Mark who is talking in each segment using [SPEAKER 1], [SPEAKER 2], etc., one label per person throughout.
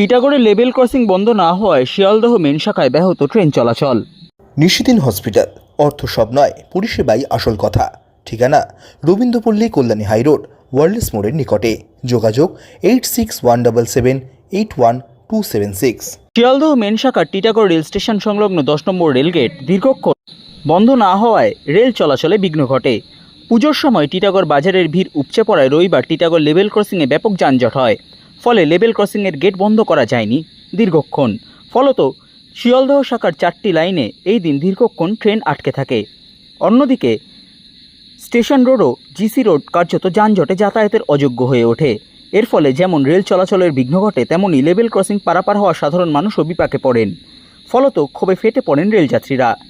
[SPEAKER 1] টিটাগড়ে level crossing বন্ধ না হওয়ায় শিয়ালদহ মেন শাখায় ব্যাহত ট্রেন চলাচল।
[SPEAKER 2] নিশিদিন হসপিটাল অর্থ সব নয় পরিষেবাই আসল কথা। ঠিকানা রবীন্দ্রপল্লী কল্যাণী হাইরোড ওয়ার্ল্ডস মোড়ের নিকটে। যোগাযোগ eight six one double seven eight one two seven six.
[SPEAKER 1] Sealdah main শাখার টিটাগড় রেল স্টেশন সংলগ্ন দশ নম্বর রেলগেট দীর্ঘক্ষণ বন্ধ না হওয়ায় রেল চলাচলে বিঘ্ন ঘটে। পুজোর সময় টিটাগড় বাজারের ভিড় উপচে পড়ায় রবিবার টিটাগড় লেভেল ক্রসিংয়ে ব্যাপক যানজট হয়। ফলে লেভেল ক্রসিংয়ের গেট বন্ধ করা যায়নি দীর্ঘক্ষণ। ফলত শিয়ালদহ শাখার চারটি লাইনে এই দিন দীর্ঘক্ষণ ট্রেন আটকে থাকে। অন্যদিকে, স্টেশন রোডও জিসি রোড কার্যত যানজটে যাতায়াতের অযোগ্য হয়ে ওঠে। এর ফলে যেমন রেল চলাচলের বিঘ্ন ঘটে তেমনই লেভেল ক্রসিং পারাপার হওয়া সাধারণ মানুষও বিপাকে পড়েন। ফলত ক্ষোভে ফেটে পড়েন রেলযাত্রীরা।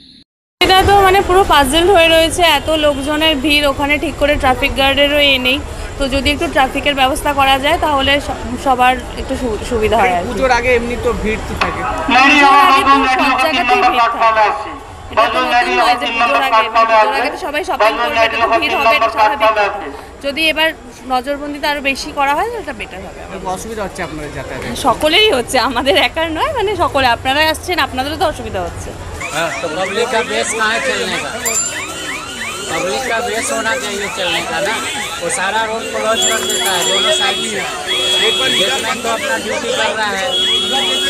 [SPEAKER 3] এটা তো মানে পুরো পাজল হয়ে রয়েছে এত লোকজনের ভিড় ওখানে ঠিক করে ট্রাফিক গার্ডেরও এ নেই। তো যদি একটু ট্রাফিকের ব্যবস্থা করা যায় তাহলে সবার একটু সু- সুবিধা হয় আর কি।
[SPEAKER 4] পুজোর আগে এমনি তো ভিড় তো থাকে।
[SPEAKER 3] এটা তো নতুন নয় যে পুজোর আগে মানে পুজোর আগে তো সবাই শপিং করবে এটা তো ভিড় হবে এটা স্বাভাবিক কথা। যদি এবার নজরবন্দিতে আরও বেশি করা হয় এটা বেটার হবে।
[SPEAKER 4] অসুবিধা হচ্ছে আপনাদের যাতায়াতে?
[SPEAKER 3] সকলেই হচ্ছে আমাদের একার নয় মানে সকলে। আপনারা আসছেন আপনাদেরও তো অসুবিধা হচ্ছে।
[SPEAKER 5] तो पब्लिक का बेस कहाँ है चलने का? पब्लिक का बेस होना चाहिए चलने का ना? वो सारा रोड क्लोज कर देता है, दोनों साइड से गेटमैन तो अपना ड्यूटी कर रहा है।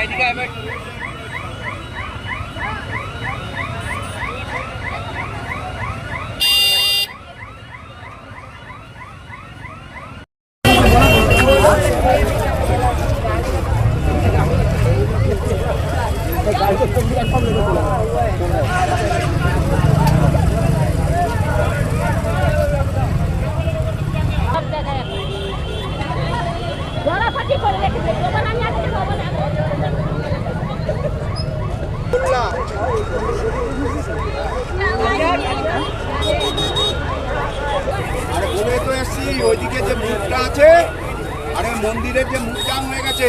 [SPEAKER 6] này thì em ơi Hãy subscribe cho kênh Ghiền Mì Gõ Để không bỏ lỡ những video hấp dẫn
[SPEAKER 7] আরে বলে তো এসছি ওইদিকে যে মুখটা আছে আরে মন্দিরের যে মুখ জাম হয়ে গেছে।